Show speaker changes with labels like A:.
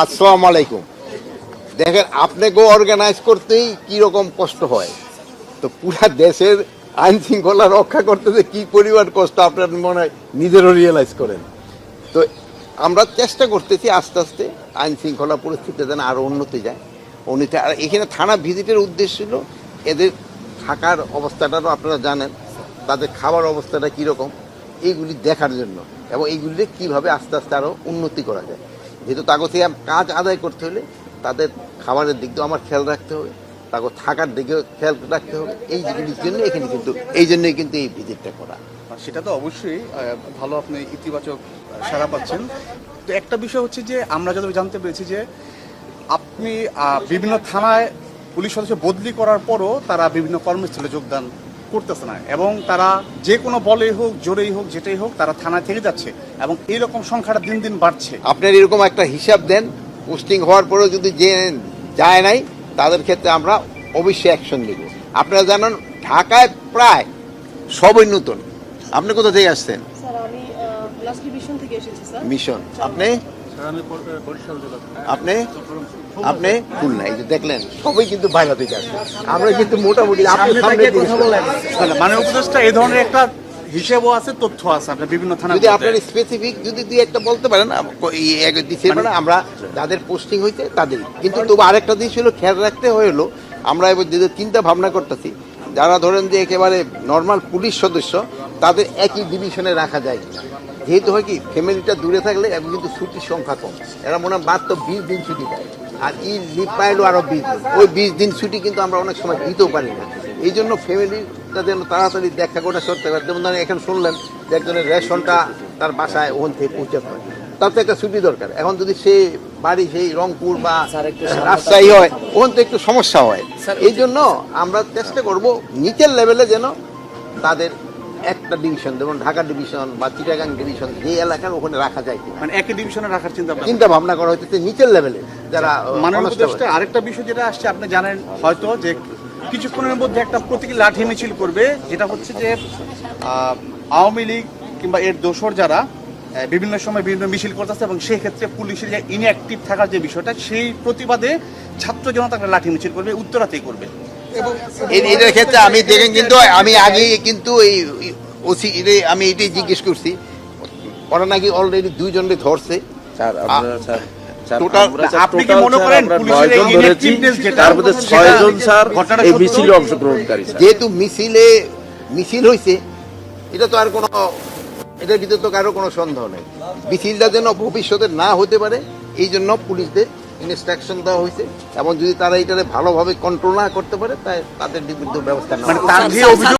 A: আসসালামু আলাইকুম। দেখেন, আপনাকে অর্গানাইজ করতেই কি রকম কষ্ট হয়। তো পুরা দেশের আইন শৃঙ্খলা রক্ষা করতে যে কি পরিমাণ কষ্ট আপনার মনে হয়? নিজেরও রিয়েলাইজ করেন। তো আমরা চেষ্টা করতেছি আস্তে আস্তে আইন শৃঙ্খলা পরিস্থিতি যেন আরও উন্নতি যায়। উন্নতি আর এখানে থানা ভিজিটের উদ্দেশ্য ছিল, এদের থাকার অবস্থাটারও আপনারা জানেন, তাদের খাবার অবস্থাটা কীরকম, এইগুলি দেখার জন্য এবং এইগুলি কীভাবে আস্তে আস্তে আরও উন্নতি করা যায়। যেহেতু তাকে থেকে কাজ আদায় করতে হলে তাদের খাবারের দিক আমার খেয়াল রাখতে হবে, তাকে থাকার দিকেও খেয়াল রাখতে হবে, এই জিনিসের জন্য এখানে কিন্তু, এই জন্যই কিন্তু এই ভিজিটটা করা।
B: সেটা তো অবশ্যই ভালো আপনি ইতিবাচক সারা পাচ্ছেন। তো একটা বিষয় হচ্ছে যে, আমরা যত জানতে পেরেছি যে, আপনি বিভিন্ন থানায় পুলিশ সদস্য বদলি করার পরও তারা বিভিন্ন কর্মস্থলে যোগদান করতেছে না। এবং তারা যে কোনো বলেই হোক জোরেই হোক যেটাই হোক তারা থানায় থেকে যাচ্ছে এবং এইরকম সংখ্যাটা দিন দিন বাড়ছে।
A: আপনার এরকম একটা হিসাব দেন পোস্টিং হওয়ার পরেও যদি যে যায় নাই তাদের ক্ষেত্রে আমরা অবশ্যই অ্যাকশন নেব। আপনারা জানেন ঢাকায় প্রায় সবই নতুন। আপনি কোথা থেকে আসছেন?
C: স্যার আমি লাস্ট ডিভিশন থেকে এসেছি
A: মিশন। আপনি? আপনি? আপনি? খুলনা এই যে দেখলেন সবাই কিন্তু বাইরে থেকে আসছে আমরা কিন্তু মোটামুটি আপনি সামনে কথা বলেন।
B: মানে উপদেশটা এই ধরনের একটা হিসেবও আছে তথ্য আছে আপনার বিভিন্ন থানা
A: যদি আপনার স্পেসিফিক যদি দুই একটা বলতে পারেন দিচ্ছে মানে আমরা যাদের পোস্টিং হইতে তাদের। কিন্তু তবু আরেকটা দিক ছিল খেয়াল রাখতে হলো আমরা এবার যে চিন্তা ভাবনা করতেছি যারা ধরেন যে একেবারে নর্মাল পুলিশ সদস্য তাদের একই ডিভিশনে রাখা যায় কিনা। যেহেতু হয় কি ফ্যামিলিটা দূরে থাকলে এখন কিন্তু ছুটির সংখ্যা কম। এরা মনে হয় মাত্র বিশ দিন ছুটি পায়। আর ই লিভ পাইলো আরও বিশ দিন। ওই বিশ দিন ছুটি কিন্তু আমরা অনেক সময় দিতেও পারি না। এই জন্য ফ্যামিলিটা যেন তাড়াতাড়ি দেখা করে করতে পারে যেমন ধরেন এখানে শুনলেন যে একজনের রেশনটা তার বাসায় ওখান থেকে পৌঁছাতে হয়। তার তো একটা ছুটি দরকার। এখন যদি সে বাড়ি সেই রংপুর বা রাজশাহী হয় ওখান থেকে একটু সমস্যা হয়। এই জন্য আমরা চেষ্টা করব নিচের লেভেলে যেন তাদের একটা ডিভিশন যেমন ঢাকা ডিভিশন বা চিটাগাং ডিভিশন যে এলাকার ওখানে রাখা যায়
B: মানে একই ডিভিশনে রাখার চিন্তা ভাবনা?
A: চিন্তা ভাবনা করা হচ্ছে নিচের লেভেলে যারা।
B: উপদেষ্টা আরেকটা বিষয় যেটা আসছে আপনি জানেন হয়তো যে কিছুক্ষণের মধ্যে একটা প্রতীকী লাঠি মিছিল করবে যেটা হচ্ছে যে আওয়ামী লীগ কিংবা এর দোসর যারা বিভিন্ন সময় বিভিন্ন মিছিল করতেছে এবং সেই ক্ষেত্রে পুলিশের যে ইনঅ্যাক্টিভ থাকার যে বিষয়টা সেই প্রতিবাদে ছাত্র জনতা একটা লাঠি মিছিল করবে উত্তরাতেই করবে।
A: এটার ক্ষেত্রে আমি দেখেন কিন্তু আমি আগে কিন্তু এই ওসি আমি এটাই জিজ্ঞেস করছি। ওরা নাকি অলরেডি দুইজনকে ধরছে।
D: স্যার স্যার স্যার
A: Total-
D: আমরা স্যার
B: আপনি কি মনে করেন
D: আমরা
B: পুলিশের
D: নয়জন
B: এই
D: ধরেছি
B: inactiveness যেটা,
D: তার মধ্যে ছয়জন স্যার এই মিছিলে অংশগ্রহণকারী স্যার।
A: যেহেতু মিছিলে মিছিল হয়েছে এটা তো আর কোনো এটার ভিতরে তো কারও কোনো সন্দেহ নেই। মিছিলটা যেন ভবিষ্যতে না হতে পারে এই জন্য পুলিশদের ইনস্ট্রাকশন দেওয়া হয়েছে এবং যদি তারা এটা ভালোভাবে কন্ট্রোল না করতে পারে তাই তাদের বিরুদ্ধে ব্যবস্থা নেওয়া